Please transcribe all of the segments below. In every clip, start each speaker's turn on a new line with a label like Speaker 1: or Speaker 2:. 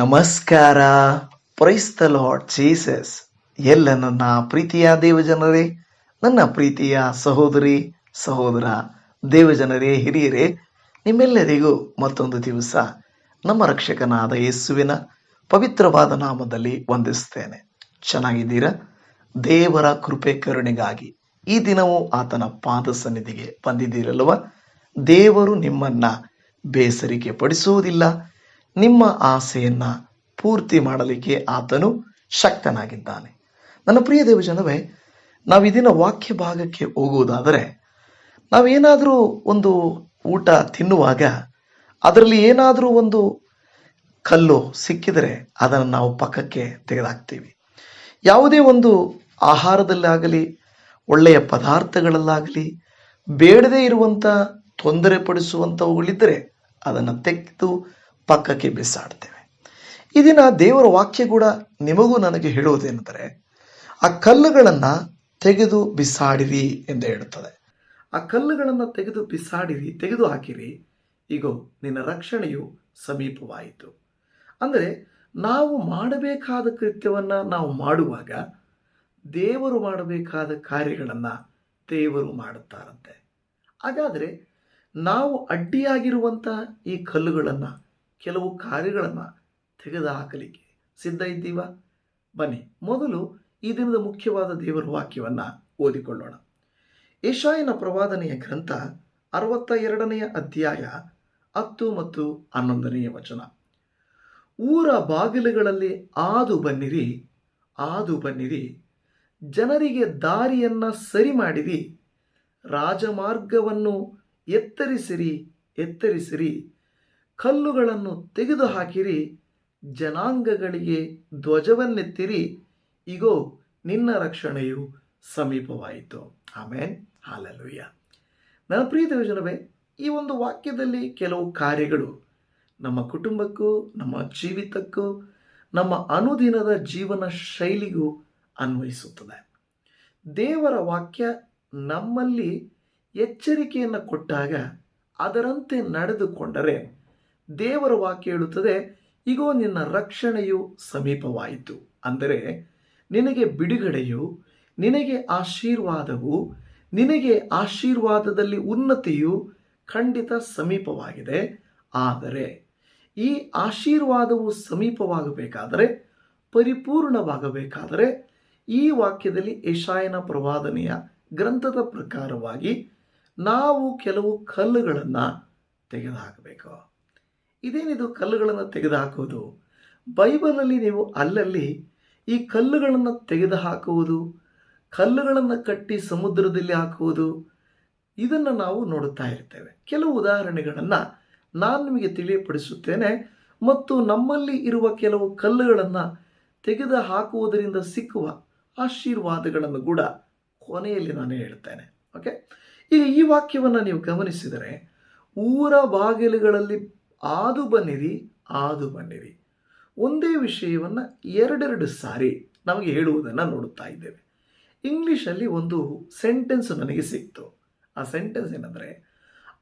Speaker 1: ನಮಸ್ಕಾರ. ಪ್ರೈಸ್ತ lord Jesus ಎಲ್ಲ ನನ್ನ ಪ್ರೀತಿಯ ದೇವಜನರೇ, ನನ್ನ ಪ್ರೀತಿಯ ಸಹೋದರಿ, ಸಹೋದರ, ದೇವಜನರೇ, ಹಿರಿಯರೇ, ನಿಮ್ಮೆಲ್ಲರಿಗೂ ಮತ್ತೊಂದು ದಿವಸ ನಮ್ಮ ರಕ್ಷಕನಾದ ಯೇಸುವಿನ ಪವಿತ್ರವಾದ ನಾಮದಲ್ಲಿ ವಂದಿಸ್ತೇನೆ ಚೆನ್ನಾಗಿದ್ದೀರಾ? ದೇವರ ಕೃಪೆ, ಕರುಣೆಗಾಗಿ ಈ ದಿನವೂ ಆತನ ಪಾದ ಸನ್ನಿಧಿಗೆ ಬಂದಿದ್ದೀರಲ್ವ ದೇವರು ನಿಮ್ಮನ್ನ ಬೇಸರಿಕೆ ಪಡಿಸುವುದಿಲ್ಲ ನಿಮ್ಮ ಆಸೆಯನ್ನ ಪೂರ್ತಿ ಮಾಡಲಿಕ್ಕೆ ಆತನು ಶಕ್ತನಾಗಿದ್ದಾನೆ. ನನ್ನ ಪ್ರಿಯ ದೇವಜನವೇ, ನಾವು ಇದನ್ನ ವಾಕ್ಯ ಭಾಗಕ್ಕೆ ಹೋಗುವುದಾದರೆ ನಾವೇನಾದರೂ ಒಂದು ಊಟ ತಿನ್ನುವಾಗ ಅದರಲ್ಲಿ ಏನಾದರೂ ಒಂದು ಕಲ್ಲು ಸಿಕ್ಕಿದರೆ ಅದನ್ನು ನಾವು ಪಕ್ಕಕ್ಕೆ ತೆಗೆದಾಕ್ತೀವಿ. ಯಾವುದೇ ಒಂದು ಆಹಾರದಲ್ಲಾಗಲಿ, ಒಳ್ಳೆಯ ಪದಾರ್ಥಗಳಲ್ಲಾಗಲಿ, ಬೇಡದೇ ಇರುವಂಥ ತೊಂದರೆ ಪಡಿಸುವಂಥವುಗಳಿದ್ದರೆ ಅದನ್ನು ತೆಗೆದು ಪಕ್ಕಕ್ಕೆ ಬಿಸಾಡ್ತೇವೆ. ಈ ದಿನ ದೇವರ ವಾಕ್ಯ ಕೂಡ ನಿಮಗೂ ನನಗೆ ಹೇಳುವುದೇನೆಂದರೆ, ಆ ಕಲ್ಲುಗಳನ್ನು ತೆಗೆದು ಬಿಸಾಡಿರಿ ಎಂದು ಹೇಳುತ್ತದೆ. ಆ ಕಲ್ಲುಗಳನ್ನು ತೆಗೆದು ಬಿಸಾಡಿರಿ, ತೆಗೆದು ಹಾಕಿರಿ ಈಗ ನಿನ್ನ ರಕ್ಷಣೆಯು ಸಮೀಪವಾಯಿತು. ಅಂದರೆ, ನಾವು ಮಾಡಬೇಕಾದ ಕೃತ್ಯವನ್ನು ನಾವು ಮಾಡುವಾಗ ದೇವರು ಮಾಡಬೇಕಾದ ಕಾರ್ಯಗಳನ್ನು ದೇವರು ಮಾಡುತ್ತಾರಂತೆ. ಹಾಗಾದರೆ, ನಾವು ಅಡ್ಡಿಯಾಗಿರುವಂಥ ಈ ಕಲ್ಲುಗಳನ್ನು ಕೆಲವು ಕಾರ್ಯಗಳನ್ನು ತೆಗೆದುಹಾಕಲಿಕ್ಕೆ ಸಿದ್ಧ ಇದ್ದೀವಾ? ಬನ್ನಿ, ಮೊದಲು ಈ ದಿನದ ಮುಖ್ಯವಾದ ದೇವರ ವಾಕ್ಯವನ್ನು ಓದಿಕೊಳ್ಳೋಣ. ಏಷಾಯನ ಪ್ರವಾದನೆಯ ಗ್ರಂಥ ಅರವತ್ತ ಎರಡನೆಯ ಅಧ್ಯಾಯ ಹತ್ತು ಮತ್ತು ಹನ್ನೊಂದನೆಯ ವಚನ. ಊರ ಬಾಗಿಲುಗಳಲ್ಲಿ ಆದು ಬನ್ನಿರಿ ಆದು ಬನ್ನಿರಿ. ಜನರಿಗೆ ದಾರಿಯನ್ನು ಸರಿ ಮಾಡಿರಿ, ರಾಜಮಾರ್ಗವನ್ನು ಎತ್ತರಿಸಿರಿ ಎತ್ತರಿಸಿರಿ. ಕಲ್ಲುಗಳನ್ನು ತೆಗೆದು ಹಾಕಿರಿ ಜನಾಂಗಗಳಿಗೆ ಧ್ವಜವನ್ನೆತ್ತಿರಿ, ಇಗೋ, ನಿನ್ನ ರಕ್ಷಣೆಯು ಸಮೀಪವಾಯಿತು. ಆಮೇನ್. ಹಾಲಲುಯ್ಯ. ನನ್ನ ಪ್ರಿಯ ದೇವಜನವೇ, ಈ ಒಂದು ವಾಕ್ಯದಲ್ಲಿ ಕೆಲವು ಕಾರ್ಯಗಳು ನಮ್ಮ ಕುಟುಂಬಕ್ಕೂ, ನಮ್ಮ ಜೀವಿತಕ್ಕೂ, ನಮ್ಮ ಅನುದಿನದ ಜೀವನ ಶೈಲಿಗೂ ಅನ್ವಯಿಸುತ್ತದೆ. ದೇವರ ವಾಕ್ಯ ನಮ್ಮಲ್ಲಿ ಎಚ್ಚರಿಕೆಯನ್ನು ಕೊಟ್ಟಾಗ ಅದರಂತೆ ನಡೆದುಕೊಂಡರೆ ದೇವರ ವಾಕ್ಯ ಹೇಳುತ್ತದೆ, ಇಗೋ, ನಿನ್ನ ರಕ್ಷಣೆಯು ಸಮೀಪವಾಯಿತು. ಅಂದರೆ, ನಿನಗೆ ಬಿಡುಗಡೆಯು, ನಿನಗೆ ಆಶೀರ್ವಾದವು, ನಿನಗೆ ಆಶೀರ್ವಾದದಲ್ಲಿ ಉನ್ನತಿಯು ಖಂಡಿತ ಸಮೀಪವಾಗಿದೆ. ಆದರೆ, ಈ ಆಶೀರ್ವಾದವು ಸಮೀಪವಾಗಬೇಕಾದರೆ, ಪರಿಪೂರ್ಣವಾಗಬೇಕಾದರೆ, ಈ ವಾಕ್ಯದಲ್ಲಿ ಯಶಾಯನ ಪ್ರವಾದನೆಯ ಗ್ರಂಥದ ಪ್ರಕಾರವಾಗಿ ನಾವು ಕೆಲವು ಕಲ್ಲುಗಳನ್ನು ತೆಗೆದುಹಾಕಬೇಕು. ಇದೇನಿದು ಕಲ್ಲುಗಳನ್ನು ತೆಗೆದುಹಾಕುವುದು? ಬೈಬಲಲ್ಲಿ ನೀವು ಅಲ್ಲಲ್ಲಿ ಈ ಕಲ್ಲುಗಳನ್ನು ತೆಗೆದುಹಾಕುವುದು, ಕಲ್ಲುಗಳನ್ನು ಕಟ್ಟಿ ಸಮುದ್ರದಲ್ಲಿ ಹಾಕುವುದು, ಇದನ್ನು ನಾವು ನೋಡುತ್ತಾ ಇರ್ತೇವೆ. ಕೆಲವು ಉದಾಹರಣೆಗಳನ್ನು ನಾನು ನಿಮಗೆ ತಿಳಿಯಪಡಿಸುತ್ತೇನೆ. ಮತ್ತು ನಮ್ಮಲ್ಲಿ ಇರುವ ಕೆಲವು ಕಲ್ಲುಗಳನ್ನು ತೆಗೆದು ಹಾಕುವುದರಿಂದ ಸಿಕ್ಕುವ ಆಶೀರ್ವಾದಗಳನ್ನು ಕೂಡ ಕೊನೆಯಲ್ಲಿ ನಾನು ಹೇಳ್ತೇನೆ. ಓಕೆ ಈಗ ಈ ವಾಕ್ಯವನ್ನು ನೀವು ಗಮನಿಸಿದರೆ, ಊರ ಬಾಗಿಲುಗಳಲ್ಲಿ ಆದು ಬನ್ನಿರಿ ಆದು ಬನ್ನಿರಿ. ಒಂದೇ ವಿಷಯವನ್ನು ಎರಡೆರಡು ಸಾರಿ ನಮಗೆ ಹೇಳುವುದನ್ನು ನೋಡುತ್ತಾ ಇದ್ದೇವೆ. ಇಂಗ್ಲೀಷಲ್ಲಿ ಒಂದು ಸೆಂಟೆನ್ಸ್ ನನಗೆ ಸಿಕ್ತು. ಆ ಸೆಂಟೆನ್ಸ್ ಏನಂದರೆ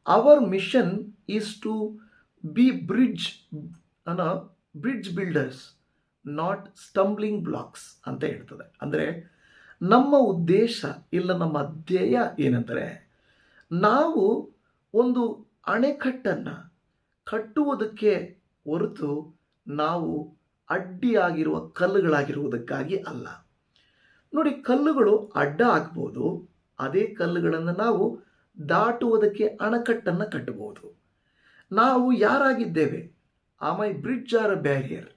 Speaker 1: our mission is to be bridge ಅನ್ನೋ bridge builders not stumbling blocks ಅಂತ ಹೇಳ್ತದೆ. ಅಂದರೆ, ನಮ್ಮ ಉದ್ದೇಶ ಇಲ್ಲ ನಮ್ಮ ಧ್ಯೇಯ ಏನೆಂದರೆ, ನಾವು ಒಂದು ಅಣೆಕಟ್ಟನ್ನು ಕಟ್ಟುವುದಕ್ಕೆ ಹೊರತು ನಾವು ಅಡ್ಡಿಯಾಗಿರುವ ಕಲ್ಲುಗಳಾಗಿರುವುದಕ್ಕಾಗಿ ಅಲ್ಲ. ನೋಡಿ, ಕಲ್ಲುಗಳು ಅಡ್ಡ ಹಾಕ್ಬೋದು ಅದೇ ಕಲ್ಲುಗಳನ್ನು ನಾವು ದಾಟುವುದಕ್ಕೆ ಅಣಕಟ್ಟನ್ನು ಕಟ್ಟಬಹುದು. ನಾವು ಯಾರಾಗಿದ್ದೇವೆ? ಆ my bridge or a barrier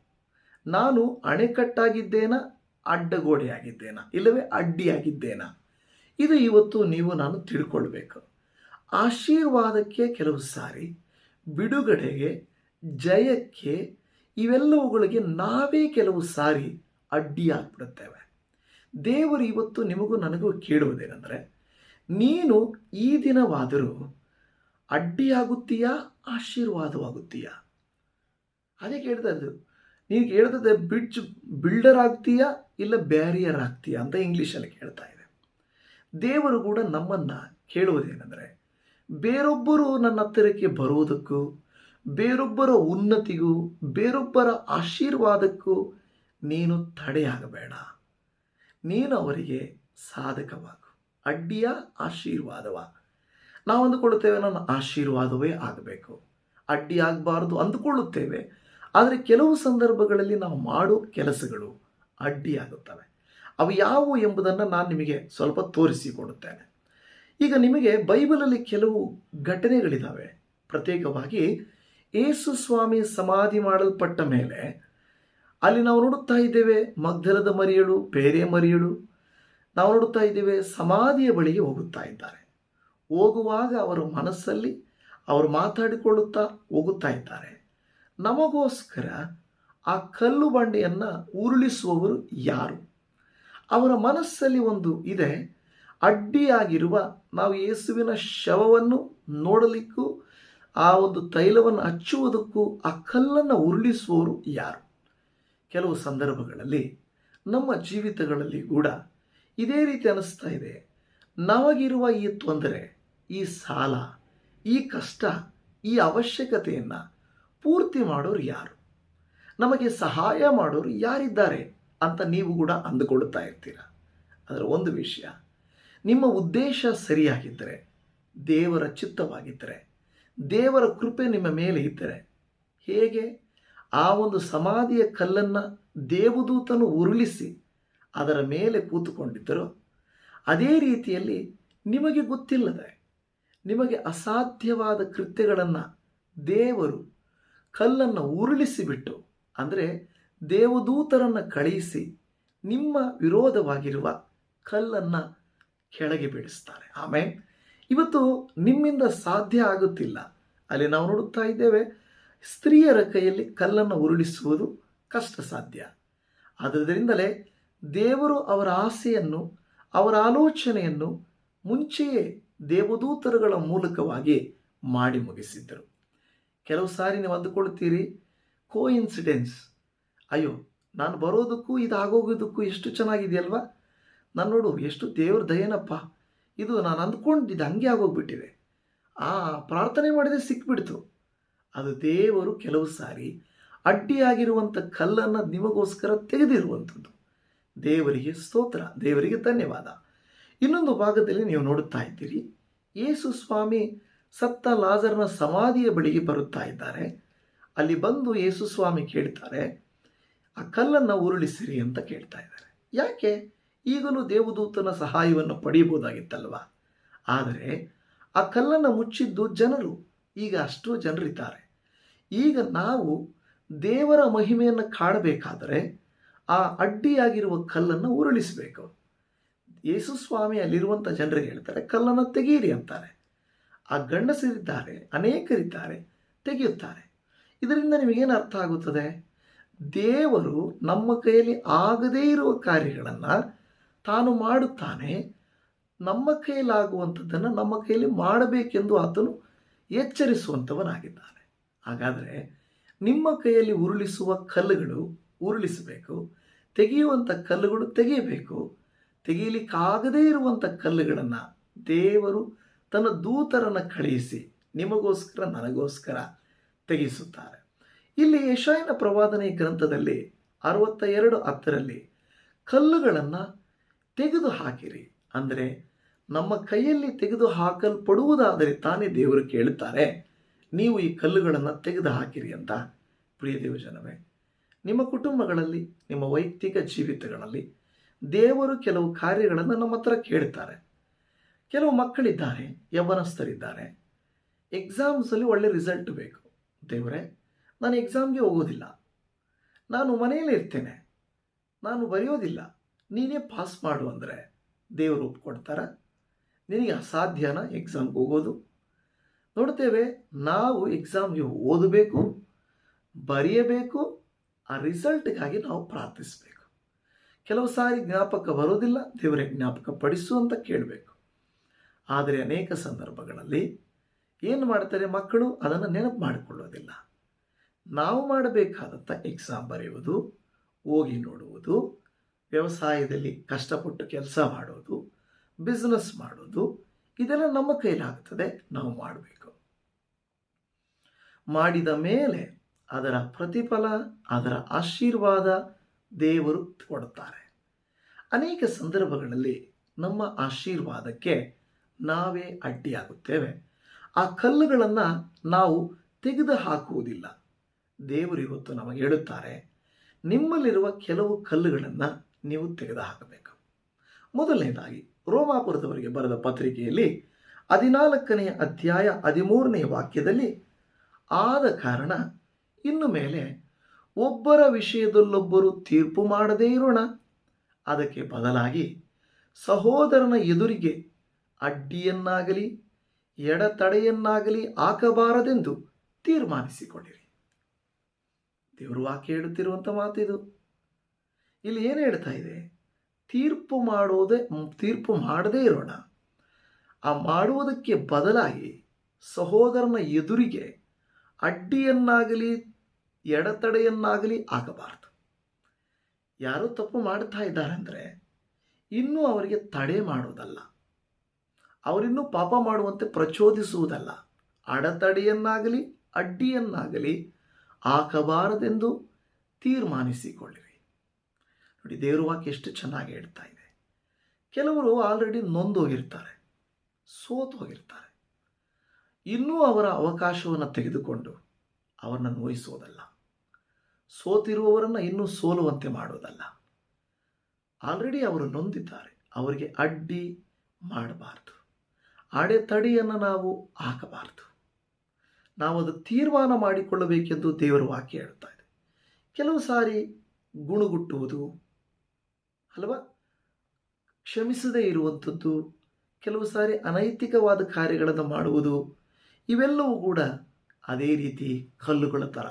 Speaker 1: ನಾನು ಅಣೆಕಟ್ಟಾಗಿದ್ದೇನಾ? ಅಡ್ಡಗೋಡೆಯಾಗಿದ್ದೇನಾ? ಇಲ್ಲವೇ ಅಡ್ಡಿಯಾಗಿದ್ದೇನಾ? ಇದು ಇವತ್ತು ನೀವು ನಾನು ತಿಳ್ಕೊಳ್ಬೇಕು. ಆಶೀರ್ವಾದಕ್ಕೆ ಕೆಲವು ಸಾರಿ ಬಿಡುಗಡೆಗೆ, ಜಯಕ್ಕೆ ಇವೆಲ್ಲವುಗಳಿಗೆ ನಾವೇ ಕೆಲವು ಸಾರಿ ಅಡ್ಡಿಯಾಗ್ಬಿಡುತ್ತೇವೆ. ದೇವರು ಇವತ್ತು ನಿಮಗೂ ನನಗೂ ಕೇಳುವುದೇನೆಂದರೆ, ನೀನು ಈ ದಿನವಾದರೂ ಅಡ್ಡಿಯಾಗುತ್ತೀಯಾ, ಆಶೀರ್ವಾದವಾಗುತ್ತೀಯಾ? ಅದೇ ಕೇಳ್ತಾ ಇದ್ದು ನೀನು ಕೇಳ್ತದೆ ಬ್ರಿಡ್ಜ್ ಬಿಲ್ಡರ್ ಆಗ್ತೀಯಾ, ಇಲ್ಲ ಬ್ಯಾರಿಯರ್ ಆಗ್ತೀಯಾ ಅಂತ ಇಂಗ್ಲೀಷಲ್ಲಿ ಕೇಳ್ತಾ ಇದೆ. ದೇವರು ಕೂಡ ನಮ್ಮನ್ನು ಕೇಳುವುದೇನೆಂದರೆ ಬೇರೊಬ್ಬರು ನನ್ನ ಹತ್ತಿರಕ್ಕೆ ಬರುವುದಕ್ಕೂ, ಬೇರೊಬ್ಬರ ಉನ್ನತಿಗೂ, ಬೇರೊಬ್ಬರ ಆಶೀರ್ವಾದಕ್ಕೂ ನೀನು ತಡೆಯಾಗಬೇಡ ನೀನು ಅವರಿಗೆ ಸಾಧಕವಾಗು, ಅಡ್ಡಿಯ ಆಶೀರ್ವಾದವ. ನಾವು ಅಂದುಕೊಳ್ಳುತ್ತೇವೆ ನನ್ನ ಆಶೀರ್ವಾದವೇ ಆಗಬೇಕು. ಅಡ್ಡಿ ಆಗಬಾರ್ದು ಅಂದುಕೊಳ್ಳುತ್ತೇವೆ. ಆದರೆ ಕೆಲವು ಸಂದರ್ಭಗಳಲ್ಲಿ ನಾವು ಮಾಡೋ ಕೆಲಸಗಳು ಅಡ್ಡಿಯಾಗುತ್ತವೆ. ಅವು ಯಾವುವು ಎಂಬುದನ್ನು ನಾನು ನಿಮಗೆ ಸ್ವಲ್ಪ ತೋರಿಸಿಕೊಡುತ್ತೇನೆ. ಈಗ ನಿಮಗೆ ಬೈಬಲಲ್ಲಿ ಕೆಲವು ಘಟನೆಗಳಿದ್ದಾವೆ ಪ್ರತ್ಯೇಕವಾಗಿ ಏಸು ಸ್ವಾಮಿ ಸಮಾಧಿ ಮಾಡಲ್ಪಟ್ಟ ಮೇಲೆ ಅಲ್ಲಿ ನಾವು ನೋಡುತ್ತಾ ಇದ್ದೇವೆ ಮಗ್ಧಲದ ಮರಿಯಳು ಬೇರೆ ಮರಿಯಳು. ನಾವು ನೋಡುತ್ತಾ ಇದ್ದೇವೆ ಸಮಾಧಿಯ ಬಳಿಗೆ ಹೋಗುತ್ತಾ ಇದ್ದಾರೆ. ಹೋಗುವಾಗ ಅವರ ಮನಸ್ಸಲ್ಲಿ ಅವರು ಮಾತಾಡಿಕೊಳ್ಳುತ್ತಾ ಹೋಗುತ್ತಾ ಇದ್ದಾರೆ. ನಮಗೋಸ್ಕರ ಆ ಕಲ್ಲು ಬಂಡೆಯನ್ನು ಉರುಳಿಸುವವರು ಯಾರು? ಅವರ ಮನಸ್ಸಲ್ಲಿ ಒಂದು ಇದೆ ಅಡ್ಡಿಯಾಗಿರುವ ನಾವು ಯೇಸುವಿನ ಶವವನ್ನು ನೋಡಲಿಕ್ಕೂ, ಆ ಒಂದು ತೈಲವನ್ನು ಹಚ್ಚುವುದಕ್ಕೂ ಆ ಕಲ್ಲನ್ನು ಉರುಳಿಸುವವರು ಯಾರು? ಕೆಲವು ಸಂದರ್ಭಗಳಲ್ಲಿ, ನಮ್ಮ ಜೀವಿತಗಳಲ್ಲಿ ಕೂಡ ಇದೇ ರೀತಿ ಅನಿಸ್ತಾ ಇದೆ. ನಮಗಿರುವ ಈ ತೊಂದರೆ, ಈ ಸಾಲ, ಈ ಕಷ್ಟ, ಈ ಅವಶ್ಯಕತೆಯನ್ನು ಪೂರ್ತಿ ಮಾಡೋರು ಯಾರು? ನಮಗೆ ಸಹಾಯ ಮಾಡೋರು ಯಾರಿದ್ದಾರೆ ಅಂತ ನೀವು ಕೂಡ ಅಂದುಕೊಳ್ಳುತ್ತಾ ಇರ್ತೀರ? ಅದರ ಒಂದು ವಿಷಯ ನಿಮ್ಮ ಉದ್ದೇಶ ಸರಿಯಾಗಿದ್ದರೆ, ದೇವರ ಚಿತ್ತವಾಗಿದ್ದರೆ, ದೇವರ ಕೃಪೆ ನಿಮ್ಮ ಮೇಲೆ ಇದ್ದರೆ, ಹೇಗೆ? ಆ ಒಂದು ಸಮಾಧಿಯ ಕಲ್ಲನ್ನು ದೇವದೂತನು ಉರುಳಿಸಿ ಅದರ ಮೇಲೆ ಕೂತುಕೊಂಡಿದ್ದರೋ, ಅದೇ ರೀತಿಯಲ್ಲಿ ನಿಮಗೆ ಗೊತ್ತಿಲ್ಲದೆ, ನಿಮಗೆ ಅಸಾಧ್ಯವಾದ ಕೃತ್ಯಗಳನ್ನು ದೇವರು ಕಲ್ಲನ್ನು ಉರುಳಿಸಿಬಿಟ್ಟು, ಅಂದರೆ ದೇವದೂತರನ್ನು ಕಳುಹಿಸಿ ನಿಮ್ಮ ವಿರೋಧವಾಗಿರುವ ಕಲ್ಲನ್ನು ಕೆಳಗೆ ಬೀಳಿಸ್ತಾರೆ. ಆಮೇಲೆ ಇವತ್ತು ನಿಮ್ಮಿಂದ ಸಾಧ್ಯ ಆಗುತ್ತಿಲ್ಲ. ಅಲ್ಲಿ ನಾವು ನೋಡುತ್ತಾ ಇದ್ದೇವೆ, ಸ್ತ್ರೀಯರ ಕೈಯಲ್ಲಿ ಕಲ್ಲನ್ನು ಉರುಳಿಸುವುದು ಕಷ್ಟ ಸಾಧ್ಯ ಆದ್ದರಿಂದಲೇ ದೇವರು ಅವರ ಆಸೆಯನ್ನು, ಅವರ ಆಲೋಚನೆಯನ್ನು ಮುಂಚೆಯೇ ದೇವದೂತರುಗಳ ಮೂಲಕವಾಗಿ ಮಾಡಿ ಮುಗಿಸಿದ್ದರು. ಕೆಲವು ಸಾರಿ ನೀವು ಅಂದುಕೊಳ್ತೀರಿ ಕೋ ಇನ್ಸಿಡೆನ್ಸ್ ಅಯ್ಯೋ, ನಾನು ಬರೋದಕ್ಕೂ ಇದಾಗೋಗೋದಕ್ಕೂ ಎಷ್ಟು ಚೆನ್ನಾಗಿದೆಯಲ್ವಾ? ನಾನು ನೋಡು, ಎಷ್ಟು ದೇವ್ರ ದಯನಪ್ಪ. ಇದು ನಾನು ಅಂದ್ಕೊಂಡಿದ್ದು, ಹಂಗೆ ಆಗೋಗ್ಬಿಟ್ಟಿದೆ ಆ ಪ್ರಾರ್ಥನೆ ಮಾಡಿದರೆ ಸಿಕ್ಬಿಡ್ತು. ಅದು ದೇವರು ಕೆಲವು ಸಾರಿ ಅಡ್ಡಿಯಾಗಿರುವಂಥ ಕಲ್ಲನ್ನು ನಿಮಗೋಸ್ಕರ ತೆಗೆದಿರುವಂಥದ್ದು. ದೇವರಿಗೆ ಸ್ತೋತ್ರ, ದೇವರಿಗೆ ಧನ್ಯವಾದ. ಇನ್ನೊಂದು ಭಾಗದಲ್ಲಿ ನೀವು ನೋಡುತ್ತಾ ಇದ್ದೀರಿ, ಯೇಸು ಸ್ವಾಮಿ ಸತ್ತ ಲಾಜರ್ನ ಸಮಾಧಿಯ ಬಳಿಗೆ ಬರುತ್ತಾ ಇದ್ದಾರೆ. ಅಲ್ಲಿ ಬಂದು ಯೇಸು ಸ್ವಾಮಿ ಕೇಳ್ತಾರೆ, ಆ ಕಲ್ಲನ್ನು ಉರುಳಿಸಿರಿ ಅಂತ ಕೇಳ್ತಾ ಇದ್ದಾರೆ. ಯಾಕೆ? ಈಗಲೂ ದೇವದೂತನ ಸಹಾಯವನ್ನು ಪಡೆಯಬಹುದಾಗಿತ್ತಲ್ವ? ಆದರೆ ಆ ಕಲ್ಲನ್ನು ಮುಚ್ಚಿದ್ದು ಜನರು, ಈಗ ಅಷ್ಟು ಜನರಿದ್ದಾರೆ. ಈಗ ನಾವು ದೇವರ ಮಹಿಮೆಯನ್ನು ಕಾಣಬೇಕಾದರೆ ಆ ಅಡ್ಡಿಯಾಗಿರುವ ಕಲ್ಲನ್ನು ಉರುಳಿಸಬೇಕು. ಯೇಸು ಸ್ವಾಮಿ ಅಲ್ಲಿರುವಂಥ ಜನರಿಗೆ ಹೇಳ್ತಾರೆ, ಕಲ್ಲನ್ನು ತೆಗೆಯಿರಿ ಅಂತಾರೆ. ಆ ಗಂಡಸರಿದ್ದಾರೆ, ಅನೇಕರಿದ್ದಾರೆ, ತೆಗೆಯುತ್ತಾರೆ. ಇದರಿಂದ ನಿಮಗೇನು ಅರ್ಥ ಆಗುತ್ತದೆ? ದೇವರು ನಮ್ಮ ಕೈಯಲ್ಲಿ ಆಗದೇ ಇರುವ ಕಾರ್ಯಗಳನ್ನು ತಾನು ಮಾಡುತ್ತಾನೆ, ನಮ್ಮ ಕೈಯಲ್ಲಾಗುವಂಥದ್ದನ್ನು ನಮ್ಮ ಕೈಯಲ್ಲಿ ಮಾಡಬೇಕೆಂದು ಆತನು ಎಚ್ಚರಿಸುವಂಥವನಾಗಿದ್ದಾನೆ. ಹಾಗಾದರೆ ನಿಮ್ಮ ಕೈಯಲ್ಲಿ ಉರುಳಿಸುವ ಕಲ್ಲುಗಳು ಉರುಳಿಸಬೇಕು, ತೆಗೆಯುವಂಥ ಕಲ್ಲುಗಳು ತೆಗೆಯಬೇಕು. ತೆಗೆಯಲಿಕ್ಕಾಗದೇ ಇರುವಂಥ ಕಲ್ಲುಗಳನ್ನು ದೇವರು ತನ್ನ ದೂತರನ್ನು ಕಳುಹಿಸಿ ನಿಮಗೋಸ್ಕರ ನನಗೋಸ್ಕರ ತೆಗೆಸುತ್ತಾರೆ. ಇಲ್ಲಿ ಯಶಾಯನ ಪ್ರವಾದನೆ ಗ್ರಂಥದಲ್ಲಿ ಅರವತ್ತ ಎರಡು ಹತ್ತರಲ್ಲಿ ಕಲ್ಲುಗಳನ್ನು ತೆಗೆದು ಹಾಕಿರಿ ಅಂದರೆ ನಮ್ಮ ಕೈಯಲ್ಲಿ ತೆಗೆದು ಹಾಕಲ್ಪಡುವುದಾದರೆ ತಾನೇ ದೇವರು ಕೇಳುತ್ತಾರೆ, ನೀವು ಈ ಕಲ್ಲುಗಳನ್ನು ತೆಗೆದು ಹಾಕಿರಿ ಅಂತ. ಪ್ರಿಯ ದೇವಜನವೇ, ನಿಮ್ಮ ಕುಟುಂಬಗಳಲ್ಲಿ, ನಿಮ್ಮ ವೈಯಕ್ತಿಕ ಜೀವಿತಗಳಲ್ಲಿ ದೇವರು ಕೆಲವು ಕಾರ್ಯಗಳನ್ನು ನಮ್ಮ ಹತ್ರ ಕೇಳುತ್ತಾರೆ ಕೆಲವು ಮಕ್ಕಳಿದ್ದಾರೆ, ಯವನಸ್ಥರಿದ್ದಾರೆ. ಎಕ್ಸಾಮ್ಸಲ್ಲಿ ಒಳ್ಳೆ ರಿಸಲ್ಟ್ ಬೇಕು. ದೇವರೇ, ನಾನು ಎಕ್ಸಾಮ್ಗೆ ಹೋಗೋದಿಲ್ಲ. ನಾನು ಮನೆಯಲ್ಲೇ ಇರ್ತೇನೆ. ನಾನು ಬರೆಯೋದಿಲ್ಲ. ನೀನೇ ಪಾಸ್ ಮಾಡು ಅಂದರೆ ದೇವರು ಒಪ್ಕೊಡ್ತಾರ. ನಿನಗೆ ಅಸಾಧ್ಯನ ಎಕ್ಸಾಮ್ಗೆ ಹೋಗೋದು. ನೋಡ್ತೇವೆ, ನಾವು ಎಕ್ಸಾಮ್ಗೆ ಓದಬೇಕು, ಬರೆಯಬೇಕು, ಆ ರಿಸಲ್ಟ್ಗಾಗಿ ನಾವು ಪ್ರಾರ್ಥಿಸಬೇಕು. ಕೆಲವು ಸಾರಿ ಜ್ಞಾಪಕ ಬರೋದಿಲ್ಲ, ದೇವರೇ ಜ್ಞಾಪಕ ಪಡಿಸು ಅಂತ ಕೇಳಬೇಕು. ಆದರೆ ಅನೇಕ ಸಂದರ್ಭಗಳಲ್ಲಿ ಏನು ಮಾಡ್ತಾರೆ ಮಕ್ಕಳು? ಅದನ್ನು ನೆನಪು ಮಾಡಿಕೊಳ್ಳೋದಿಲ್ಲ. ನಾವು ಮಾಡಬೇಕಾದಂಥ ಎಕ್ಸಾಮ್ ಬರೆಯುವುದು ಹೋಗಿ ನೋಡುವುದು ವ್ಯವಸಾಯದಲ್ಲಿ ಕಷ್ಟಪಟ್ಟು ಕೆಲಸ ಮಾಡೋದು ಬಿಸ್ನೆಸ್ ಮಾಡೋದು, ಇದೆಲ್ಲ ನಮ್ಮ ಕೈಲಾಗ್ತದೆ, ನಾವು ಮಾಡಬೇಕು. ಮಾಡಿದ ಮೇಲೆ ಅದರ ಪ್ರತಿಫಲ, ಅದರ ಆಶೀರ್ವಾದ ದೇವರು ಕೊಡುತ್ತಾರೆ ಅನೇಕ ಸಂದರ್ಭಗಳಲ್ಲಿ ನಮ್ಮ ಆಶೀರ್ವಾದಕ್ಕೆ ನಾವೇ ಅಡ್ಡಿಯಾಗುತ್ತೇವೆ. ಆ ಕಲ್ಲುಗಳನ್ನು ನಾವು ತೆಗೆದು ಹಾಕುವುದಿಲ್ಲ. ದೇವರು ಇವತ್ತು ನಮಗೆ ಹೇಳುತ್ತಾರೆ, ನಿಮ್ಮಲ್ಲಿರುವ ಕೆಲವು ಕಲ್ಲುಗಳನ್ನು ನೀವು ತೆಗೆದುಹಾಕಬೇಕು. ಮೊದಲನೇದಾಗಿ, ರೋಮಾಪುರದವರಿಗೆ ಬರೆದ ಪತ್ರಿಕೆಯಲ್ಲಿ ಹದಿನಾಲ್ಕನೆಯ ಅಧ್ಯಾಯ ಹದಿಮೂರನೆಯ ವಾಕ್ಯದಲ್ಲಿ ಆದ ಕಾರಣ ಇನ್ನು ಮೇಲೆ ಒಬ್ಬರ ವಿಷಯದಲ್ಲೊಬ್ಬರು ತೀರ್ಪು ಮಾಡದೇ ಇರೋಣ. ಅದಕ್ಕೆ ಬದಲಾಗಿ ಸಹೋದರನ ಎದುರಿಗೆ ಅಡ್ಡಿಯನ್ನಾಗಲಿ, ಎಡತಡೆಯನ್ನಾಗಲಿ ಹಾಕಬಾರದೆಂದು ತೀರ್ಮಾನಿಸಿಕೊಂಡಿರಿ. ದೇವರು ವಾಕ್ಯ ಹೇಳುತ್ತಿರುವಂಥ ಮಾತಿದು. ಇಲ್ಲಿ ಏನು ಹೇಳ್ತಾ ಇದೆ? ತೀರ್ಪು ಮಾಡೋದೇ, ತೀರ್ಪು ಮಾಡದೇ ಇರೋಣ. ಆ ಮಾಡುವುದಕ್ಕೆ ಬದಲಾಗಿ ಸಹೋದರನ ಎದುರಿಗೆ ಅಡ್ಡಿಯನ್ನಾಗಲಿ, ಎಡತಡೆಯನ್ನಾಗಲಿ ಆಗಬಾರದು. ಯಾರು ತಪ್ಪು ಮಾಡ್ತಾ ಇದ್ದಾರೆ ಅಂದರೆ ಇನ್ನೂ ಅವರಿಗೆ ತಡೆ ಮಾಡೋದಲ್ಲ ಅವರಿನ್ನೂ ಪಾಪ ಮಾಡುವಂತೆ ಪ್ರಚೋದಿಸುವುದಲ್ಲ. ಅಡೆತಡೆಯನ್ನಾಗಲಿ, ಅಡ್ಡಿಯನ್ನಾಗಲಿ ಹಾಕಬಾರದೆಂದು ತೀರ್ಮಾನಿಸಿಕೊಳ್ಳಿರಿ. ನೋಡಿ, ದೇವ್ರ ವಾಕ್ಯ ಎಷ್ಟು ಚೆನ್ನಾಗಿ ಹೇಳ್ತಾ ಇದೆ. ಕೆಲವರು ಆಲ್ರೆಡಿ ನೊಂದೋಗಿರ್ತಾರೆ ಸೋತು ಹೋಗಿರ್ತಾರೆ. ಇನ್ನೂ ಅವರ ಅವಕಾಶವನ್ನು ತೆಗೆದುಕೊಂಡು ಅವರನ್ನ ನೋಯಿಸೋದಲ್ಲ. ಸೋತಿರುವವರನ್ನು ಇನ್ನೂ ಸೋಲುವಂತೆ ಮಾಡೋದಲ್ಲ. ಆಲ್ರೆಡಿ ಅವರು ನೊಂದಿದ್ದಾರೆ, ಅವರಿಗೆ ಅಡ್ಡಿ ಮಾಡಬಾರ್ದು. ಅಡೆತಡೆಯನ್ನು ನಾವು ಹಾಕಬಾರ್ದು. ನಾವು ಅದು ತೀರ್ಮಾನ ಮಾಡಿಕೊಳ್ಳಬೇಕೆಂದು ದೇವರು ವಾಕ್ಯ ಹೇಳ್ತಾ ಇದೆ. ಕೆಲವು ಸಾರಿ ಗುಣಗುಟ್ಟುವುದು ಅಲ್ವಾ? ಕ್ಷಮಿಸದೇ ಇರುವಂಥದ್ದು, ಕೆಲವು ಸಾರಿ ಅನೈತಿಕವಾದ ಕಾರ್ಯಗಳನ್ನು ಮಾಡುವುದು, ಇವೆಲ್ಲವೂ ಕೂಡ ಅದೇ ರೀತಿ ಕಲ್ಲುಗಳ ಥರ.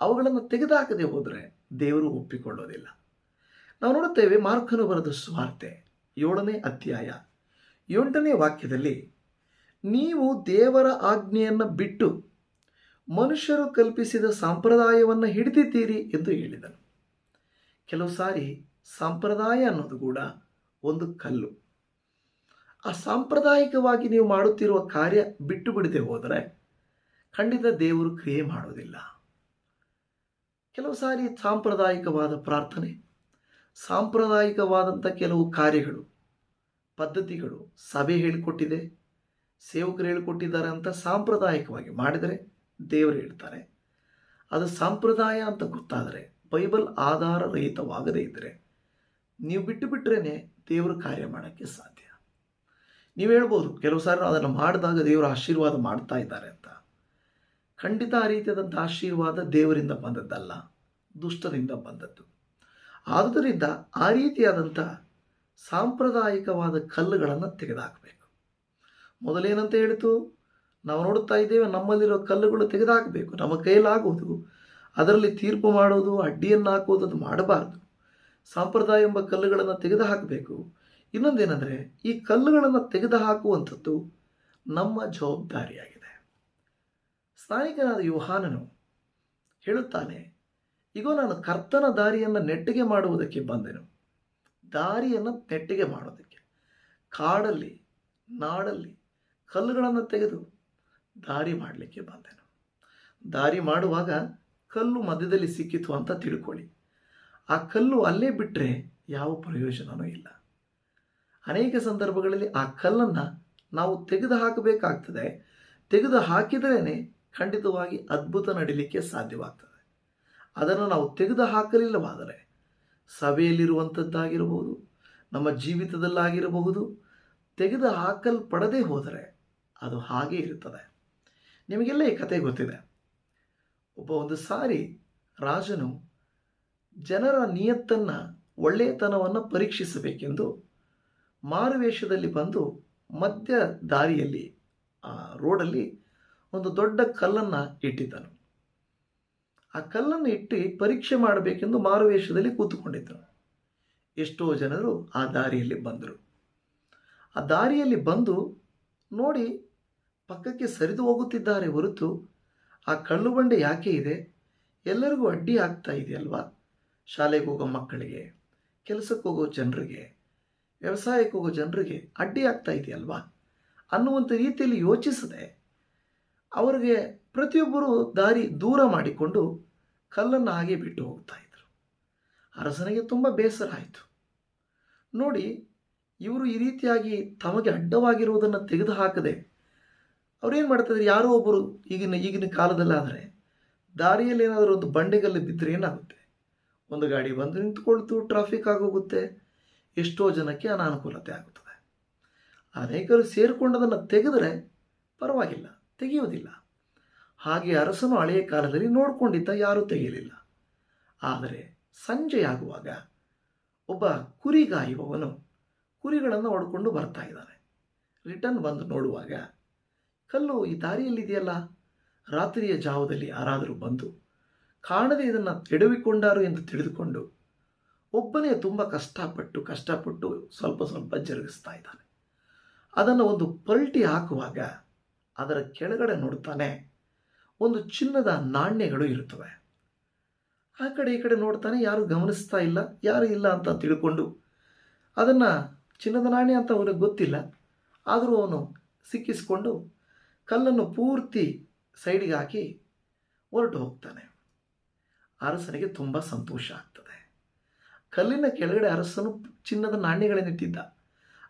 Speaker 1: ಅವುಗಳನ್ನು ತೆಗೆದುಹಾಕದೆ ಹೋದರೆ ದೇವರು ಒಪ್ಪಿಕೊಳ್ಳೋದಿಲ್ಲ. ನಾವು ನೋಡುತ್ತೇವೆ ಮಾರ್ಕನು ಬರೆದ ಸ್ವಾರ್ತೆ, ಏಳನೇ ಅಧ್ಯಾಯ, ಎಂಟನೇ ವಾಕ್ಯದಲ್ಲಿ, ನೀವು ದೇವರ ಆಜ್ಞೆಯನ್ನು ಬಿಟ್ಟು ಮನುಷ್ಯರು ಕಲ್ಪಿಸಿದ ಸಂಪ್ರದಾಯವನ್ನು ಹಿಡಿದಿದ್ದೀರಿ ಎಂದು ಹೇಳಿದನು. ಕೆಲವು ಸಾರಿ ಸಂಪ್ರದಾಯ ಅನ್ನೋದು ಕೂಡ ಒಂದು ಕಲ್ಲು. ಆ ಸಾಂಪ್ರದಾಯಿಕವಾಗಿ ನೀವು ಮಾಡುತ್ತಿರುವ ಕಾರ್ಯ ಬಿಟ್ಟು ಬಿಡದೆ ಹೋದರೆ ಖಂಡಿತ ದೇವರು ಕ್ರಿಯೆ ಮಾಡೋದಿಲ್ಲ. ಕೆಲವು ಸಾರಿ ಸಾಂಪ್ರದಾಯಿಕವಾದ ಪ್ರಾರ್ಥನೆ, ಸಾಂಪ್ರದಾಯಿಕವಾದಂಥ ಕೆಲವು ಕಾರ್ಯಗಳು, ಪದ್ಧತಿಗಳು ಸಭೆ ಹೇಳಿಕೊಟ್ಟಿದೆ, ಸೇವಕರು ಹೇಳಿಕೊಟ್ಟಿದ್ದಾರೆ ಅಂತ ಸಾಂಪ್ರದಾಯಿಕವಾಗಿ ಮಾಡಿದರೆ ದೇವರು ಹೇಳ್ತಾರೆ. ಅದು ಸಂಪ್ರದಾಯ ಅಂತ ಗೊತ್ತಾದರೆ, ಬೈಬಲ್ ಆಧಾರ ರಹಿತವಾಗದೇ ಇದ್ದರೆ ನೀವು ಬಿಟ್ಟು ಬಿಟ್ಟರೆ ದೇವರು ಕಾರ್ಯ ಮಾಡೋಕ್ಕೆ ಸಾಧ್ಯ. ನೀವು ಹೇಳ್ಬೋದು, ಕೆಲವು ಸಾರಿ ಅದನ್ನು ಮಾಡಿದಾಗ ದೇವರು ಆಶೀರ್ವಾದ ಮಾಡ್ತಾ ಇದ್ದಾರೆ ಅಂತ. ಖಂಡಿತ ಆ ರೀತಿಯಾದಂಥ ಆಶೀರ್ವಾದ ದೇವರಿಂದ ಬಂದದ್ದಲ್ಲ, ದುಷ್ಟರಿಂದ ಬಂದದ್ದು. ಆದುದರಿಂದ ಆ ರೀತಿಯಾದಂಥ ಸಾಂಪ್ರದಾಯಿಕವಾದ ಕಲ್ಲುಗಳನ್ನು ತೆಗೆದುಹಾಕಬೇಕು ಮೊದಲೇನಂತ ಹೇಳಿತು, ನಾವು ನೋಡುತ್ತಾ ಇದ್ದೇವೆ, ನಮ್ಮಲ್ಲಿರೋ ಕಲ್ಲುಗಳು ತೆಗೆದುಹಾಕಬೇಕು ನಮ್ಮ ಕೈಯಲ್ಲಾಗುವುದು ಅದರಲ್ಲಿ ತೀರ್ಪು ಮಾಡೋದು ಅಡ್ಡಿಯನ್ನು ಹಾಕೋದು ಅದು ಮಾಡಬಾರ್ದು. ಸಾಂಪ್ರದಾಯ ಎಂಬ ಕಲ್ಲುಗಳನ್ನು ತೆಗೆದುಹಾಕಬೇಕು. ಇನ್ನೊಂದೇನೆಂದರೆ, ಈ ಕಲ್ಲುಗಳನ್ನು ತೆಗೆದುಹಾಕುವಂಥದ್ದು ನಮ್ಮ ಜವಾಬ್ದಾರಿಯಾಗಿದೆ. ಸ್ನಾನಿಕನಾದ ಯುಹಾನನು ಹೇಳುತ್ತಾನೆ ಈಗ ನಾನು ಕರ್ತನ ದಾರಿಯನ್ನು ನೆಟ್ಟಿಗೆ ಮಾಡುವುದಕ್ಕೆ ಬಂದೆನು. ದಾರಿಯನ್ನು ನೆಟ್ಟಿಗೆ ಮಾಡೋದಕ್ಕೆ. ಕಾಡಲ್ಲಿ, ನಾಡಲ್ಲಿ ಕಲ್ಲುಗಳನ್ನು ತೆಗೆದು ದಾರಿ ಮಾಡಲಿಕ್ಕೆ ಬಂದೆನು. ದಾರಿ ಮಾಡುವಾಗ ಕಲ್ಲು ಮಧ್ಯದಲ್ಲಿ ಸಿಕ್ಕಿತು ಅಂತ ತಿಳ್ಕೊಳ್ಳಿ. ಆ ಕಲ್ಲು ಅಲ್ಲೇ ಬಿಟ್ಟರೆ ಯಾವ ಪ್ರಯೋಜನವೂ ಇಲ್ಲ. ಅನೇಕ ಸಂದರ್ಭಗಳಲ್ಲಿ ಆ ಕಲ್ಲನ್ನು ನಾವು ತೆಗೆದು ಹಾಕಬೇಕಾಗ್ತದೆ. ತೆಗೆದು ಹಾಕಿದ್ರೇ ಖಂಡಿತವಾಗಿ ಅದ್ಭುತ ನಡೀಲಿಕ್ಕೆ ಸಾಧ್ಯವಾಗ್ತದೆ. ಅದನ್ನು ನಾವು ತೆಗೆದು ಹಾಕಲಿಲ್ಲವಾದರೆ ಸಭೆಯಲ್ಲಿರುವಂಥದ್ದಾಗಿರಬಹುದು ನಮ್ಮ ಜೀವಿತದಲ್ಲಾಗಿರಬಹುದು, ತೆಗೆದು ಹಾಕಲ್ಪಡದೆ ಹೋದರೆ ಅದು ಹಾಗೇ ಇರುತ್ತದೆ. ನಿಮಗೆಲ್ಲ ಈ ಕತೆ ಗೊತ್ತಿದೆ. ಒಬ್ಬ ಒಂದು ಸಾರಿ ರಾಜನು ಜನರ ನಿಯತ್ತನ್ನು ಒಳ್ಳೆಯತನವನ್ನು ಪರೀಕ್ಷಿಸಬೇಕೆಂದು ಮಾರುವೇಷದಲ್ಲಿ ಬಂದು ಮಧ್ಯ ದಾರಿಯಲ್ಲಿ, ಆ ರೋಡಲ್ಲಿ ಒಂದು ದೊಡ್ಡ ಕಲ್ಲನ್ನು ಇಟ್ಟಿದ್ದನು. ಆ ಕಲ್ಲನ್ನು ಇಟ್ಟು ಪರೀಕ್ಷೆ ಮಾಡಬೇಕೆಂದು ಮಾರುವೇಷದಲ್ಲಿ ಕೂತುಕೊಂಡಿದ್ದನು. ಎಷ್ಟೋ ಜನರು ಆ ದಾರಿಯಲ್ಲಿ ಬಂದರು. ಆ ದಾರಿಯಲ್ಲಿ ಬಂದು ನೋಡಿ ಪಕ್ಕಕ್ಕೆ ಸರಿದು ಹೋಗುತ್ತಿದ್ದಾರೆ ಹೊರತು ಆ ಕಳ್ಳು ಬಂಡೆ ಯಾಕೆ ಇದೆ? ಎಲ್ಲರಿಗೂ ಅಡ್ಡಿ ಆಗ್ತಾ ಇದೆಯಲ್ವಾ? ಶಾಲೆಗೆ ಹೋಗೋ ಮಕ್ಕಳಿಗೆ, ಕೆಲಸಕ್ಕೆ ಹೋಗೋ ಜನರಿಗೆ, ವ್ಯವಸಾಯಕ್ಕೆ ಹೋಗೋ ಜನರಿಗೆ ಅಡ್ಡಿ ಆಗ್ತಾ ಇದೆಯಲ್ವಾ? ಅನ್ನುವಂಥ ರೀತಿಯಲ್ಲಿ ಯೋಚಿಸದೆ ಅವರಿಗೆ ಪ್ರತಿಯೊಬ್ಬರು ದಾರಿ ದೂರ ಮಾಡಿಕೊಂಡು ಕಲ್ಲನ್ನು ಹಾಗೆ ಬಿಟ್ಟು ಹೋಗ್ತಾ ಇದ್ರು. ಅರಸನಿಗೆ ತುಂಬ ಬೇಸರ ಆಯಿತು. ನೋಡಿ, ಇವರು ಈ ರೀತಿಯಾಗಿ ತಮಗೆ ಅಡ್ಡವಾಗಿರುವುದನ್ನು ತೆಗೆದುಹಾಕದೆ ಅವ್ರೇನು ಮಾಡ್ತಿದ್ರು ಯಾರೋ ಒಬ್ಬರು ಈಗಿನ ಈಗಿನ ಕಾಲದಲ್ಲಾದರೆ ದಾರಿಯಲ್ಲಿ ಏನಾದರೂ ಒಂದು ಬಂಡೆಗಲ್ಲಿ ಬಿದ್ದರೆ ಏನಾಗುತ್ತೆ? ಒಂದು ಗಾಡಿ ಬಂದು ನಿಂತ್ಕೊಳ್ತು ಟ್ರಾಫಿಕ್ ಆಗೋಗುತ್ತೆ. ಎಷ್ಟೋ ಜನಕ್ಕೆ ಅನಾನುಕೂಲತೆ ಆಗುತ್ತದೆ. ಅನೇಕರು ಸೇರಿಕೊಂಡದನ್ನು ತೆಗೆದರೆ ಪರವಾಗಿಲ್ಲ, ತೆಗೆಯುವುದಿಲ್ಲ. ಹಾಗೆ ಅರಸನು ಹಳೆಯ ಕಾಲದಲ್ಲಿ ನೋಡಿಕೊಂಡಿದ್ದ ಯಾರೂ ತೆಗೆಯಲಿಲ್ಲ. ಆದರೆ ಸಂಜೆಯಾಗುವಾಗ ಒಬ್ಬ ಕುರಿಗಾಯುವವನು ಕುರಿಗಳನ್ನು ಹೊಡ್ಕೊಂಡು ಬರ್ತಾ ಇದ್ದಾನೆ. ರಿಟರ್ನ್ ಬಂದು ನೋಡುವಾಗ, ಕಲ್ಲು, ಈ ದಾರಿಯಲ್ಲಿದೆಯಲ್ಲ? ರಾತ್ರಿಯ ಜಾವದಲ್ಲಿ ಯಾರಾದರೂ ಬಂದು ಕಾಣದೆ ಇದನ್ನು ಎಡವಿಕೊಂಡಾರು ಎಂದು ತಿಳಿದುಕೊಂಡು ಒಬ್ಬನೇ ತುಂಬ ಕಷ್ಟಪಟ್ಟು ಕಷ್ಟಪಟ್ಟು ಸ್ವಲ್ಪ ಸ್ವಲ್ಪ ಜರುಗಿಸ್ತಾ ಇದ್ದಾನೆ. ಅದನ್ನು ಒಂದು ಪಲ್ಟಿ ಹಾಕುವಾಗ ಅದರ ಕೆಳಗಡೆ ನೋಡ್ತಾನೆ, ಒಂದು ಚಿನ್ನದ ನಾಣ್ಯಗಳು ಇರುತ್ತವೆ. ಆ ಕಡೆ ಈ ಕಡೆ ನೋಡ್ತಾನೆ, ಯಾರು ಗಮನಿಸ್ತಾ ಇಲ್ಲ, ಯಾರು ಇಲ್ಲ ಅಂತ ತಿಳ್ಕೊಂಡು ಅದನ್ನು ಚಿನ್ನದ ನಾಣ್ಯ ಅಂತ ಅವನಿಗೆ ಗೊತ್ತಿಲ್ಲ. ಆದರೂ ಅವನು ಸಿಕ್ಕಿಸಿಕೊಂಡು ಕಲ್ಲನ್ನು ಪೂರ್ತಿ ಸೈಡಿಗೆ ಹಾಕಿ ಹೊರಟು ಹೋಗ್ತಾನೆ. ಅರಸನಿಗೆ ತುಂಬ ಸಂತೋಷ ಆಗ್ತದೆ. ಕಲ್ಲಿನ ಕೆಳಗಡೆ ಅರಸನು ಚಿನ್ನದ ನಾಣ್ಯಗಳನ್ನಿಟ್ಟಿದ್ದ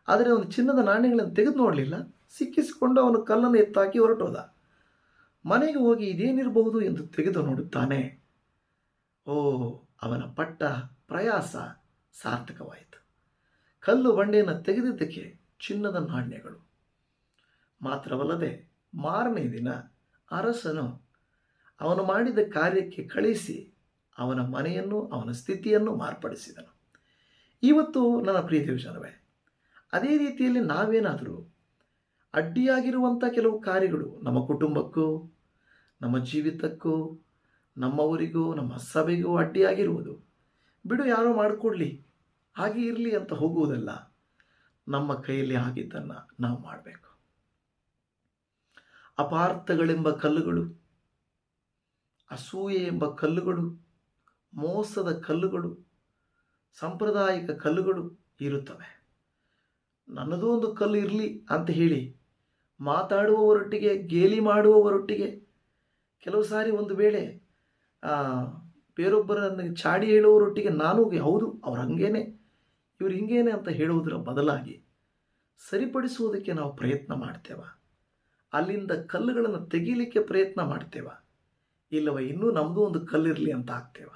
Speaker 1: ಆದರೆ ಅವನು ಚಿನ್ನದ ನಾಣ್ಯಗಳನ್ನು ತೆಗೆದು ನೋಡಲಿಲ್ಲ. ಸಿಕ್ಕಿಸಿಕೊಂಡು ಅವನು ಕಲ್ಲನ್ನು ಎತ್ತಾಕಿ ಹೊರಟೋದ. ಮನೆಗೆ ಹೋಗಿ ಇದೇನಿರಬಹುದು ಎಂದು ತೆಗೆದು ನೋಡುತ್ತಾನೆ. ಓ, ಅವನ ಪಟ್ಟ ಪ್ರಯಾಸ ಸಾರ್ಥಕವಾಯಿತು. ಕಲ್ಲು ಬಂಡೆಯನ್ನು ತೆಗೆದಿದ್ದಕ್ಕೆ ಚಿನ್ನದ ನಾಣ್ಯಗಳು. ಮಾತ್ರವಲ್ಲದೆ ಮಾರನೇ ದಿನ ಅರಸನು ಅವನು ಮಾಡಿದ ಕಾರ್ಯಕ್ಕೆ ಕಳಿಸಿ ಅವನ ಮನೆಯನ್ನು, ಅವನ ಸ್ಥಿತಿಯನ್ನು ಮಾರ್ಪಡಿಸಿದನು. ಇವತ್ತು ನನ್ನ ಪ್ರಿಯ ದೇವಜನವೇ, ಅದೇ ರೀತಿಯಲ್ಲಿ ನಾವೇನಾದರೂ ಅಡ್ಡಿಯಾಗಿರುವಂಥ ಕೆಲವು ಕಾರ್ಯಗಳು ನಮ್ಮ ಕುಟುಂಬಕ್ಕೂ, ನಮ್ಮ ಜೀವಿತಕ್ಕೂ ನಮ್ಮವರಿಗೂ ನಮ್ಮ ಸಭೆಗೂ ಅಡ್ಡಿಯಾಗಿರುವುದು. ಬಿಡು, ಯಾರೋ ಮಾಡಿಕೊಡ್ಲಿ, ಹಾಗೆ ಇರಲಿ ಅಂತ ಹೋಗುವುದಲ್ಲ. ನಮ್ಮ ಕೈಯಲ್ಲಿ ಆಗಿದ್ದನ್ನು ನಾವು ಮಾಡಬೇಕು. ಅಪಾರ್ಥಗಳೆಂಬ ಕಲ್ಲುಗಳು, ಅಸೂಯೆ ಎಂಬ ಕಲ್ಲುಗಳು ಮೋಸದ ಕಲ್ಲುಗಳು, ಸಾಂಪ್ರದಾಯಿಕ ಕಲ್ಲುಗಳು ಇರುತ್ತವೆ. ನನ್ನದೂ ಒಂದು ಕಲ್ಲು ಇರಲಿ ಅಂತ ಹೇಳಿ ಮಾತಾಡುವವರೊಟ್ಟಿಗೆ, ಗೇಲಿ ಮಾಡುವವರೊಟ್ಟಿಗೆ ಕೆಲವು ಸಾರಿ ಒಂದು ವೇಳೆ ಬೇರೊಬ್ಬರನ್ನು ಚಾಡಿ ಹೇಳುವವರೊಟ್ಟಿಗೆ ನಾನು ಹೌದು, ಅವ್ರು ಹಂಗೇನೆ, ಇವ್ರು ಹಿಂಗೇನೆ ಅಂತ ಹೇಳುವುದರ ಬದಲಾಗಿ ಸರಿಪಡಿಸುವುದಕ್ಕೆ ನಾವು ಪ್ರಯತ್ನ ಮಾಡ್ತೇವ. ಅಲ್ಲಿಂದ ಕಲ್ಲುಗಳನ್ನು ತೆಗೀಲಿಕ್ಕೆ ಪ್ರಯತ್ನ ಮಾಡ್ತೇವ. ಇಲ್ಲವ ಇನ್ನೂ ನಮ್ಮದು ಒಂದು ಕಲ್ಲಿರಲಿ ಅಂತ ಆಗ್ತೇವ.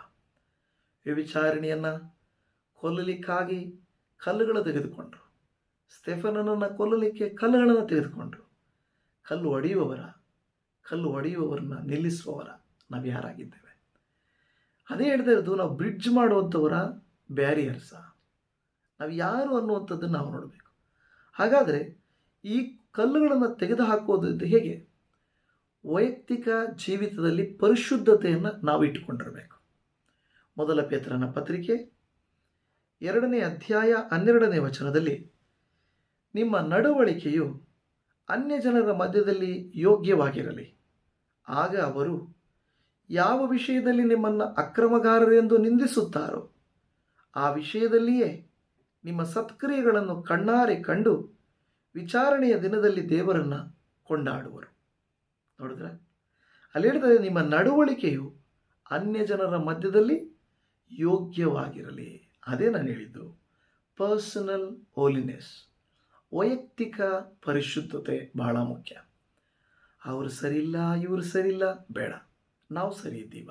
Speaker 1: ವ್ಯವಿಚಾರಣೆಯನ್ನು ಕೊಲ್ಲಲಿಕ್ಕಾಗಿ ಕಲ್ಲುಗಳು ತೆಗೆದುಕೊಂಡರು. ಸ್ಟೆಫನನ್ನು ಕೊಲ್ಲಲಿಕ್ಕೆ ಕಲ್ಲುಗಳನ್ನು ತೆಗೆದುಕೊಂಡರು. ಕಲ್ಲು ಹೊಡೆಯುವವರ ಕಲ್ಲು ಹೊಡೆಯುವವರನ್ನ ನಿಲ್ಲಿಸುವವರ ನಾವು ಯಾರಾಗಿದ್ದೇವೆ? ಅದೇ ಹೇಳ್ತಾ ಇರೋದು, ನಾವು ಬ್ರಿಡ್ಜ್ ಮಾಡುವಂಥವರ ಬ್ಯಾರಿಯರ್ಸ ನಾವು ಯಾರು ಅನ್ನುವಂಥದ್ದನ್ನು ನಾವು ನೋಡಬೇಕು. ಹಾಗಾದರೆ ಈ ಕಲ್ಲುಗಳನ್ನು ತೆಗೆದುಹಾಕೋದ್ರಿಂದ ಹೇಗೆ? ವೈಯಕ್ತಿಕ ಜೀವಿತದಲ್ಲಿ ಪರಿಶುದ್ಧತೆಯನ್ನು ನಾವು ಇಟ್ಟುಕೊಂಡಿರಬೇಕು. ಮೊದಲ ಪೇತ್ರನ ಪತ್ರಿಕೆ. ಎರಡನೇ ಅಧ್ಯಾಯ ಹನ್ನೆರಡನೇ ವಚನದಲ್ಲಿ, ನಿಮ್ಮ ನಡವಳಿಕೆಯು ಅನ್ಯ ಜನರ ಮಧ್ಯದಲ್ಲಿ ಯೋಗ್ಯವಾಗಿರಲಿ. ಆಗ ಅವರು, ಯಾವ ವಿಷಯದಲ್ಲಿ ನಿಮ್ಮನ್ನು ಅಕ್ರಮಗಾರರೆಂದು ನಿಂದಿಸುತ್ತಾರೋ, ಆ ವಿಷಯದಲ್ಲಿಯೇ ನಿಮ್ಮ ಸತ್ಕ್ರಿಯೆಗಳನ್ನು ಕಣ್ಣಾರೆ ಕಂಡು ವಿಚಾರಣೆಯ ದಿನದಲ್ಲಿ ದೇವರನ್ನು ಕೊಂಡಾಡುವರು. ನೋಡಿದ್ರೆ? ಅಲ್ಲಿ ಹೇಳ್ತದೆ, ನಿಮ್ಮ ನಡವಳಿಕೆಯು ಅನ್ಯ ಜನರ ಮಧ್ಯದಲ್ಲಿ ಯೋಗ್ಯವಾಗಿರಲಿ. ಅದೇ ನಾನು ಹೇಳಿದ್ದು ಪರ್ಸನಲ್ ಹೋಲಿನೆಸ್ ವೈಯಕ್ತಿಕ ಪರಿಶುದ್ಧತೆ ಬಹಳ ಮುಖ್ಯ. ಅವರು ಸರಿಯಿಲ್ಲ ಇವರು ಸರಿಯಿಲ್ಲ ಬೇಡ. ನಾವು ಸರಿ ಇದ್ದೀವ.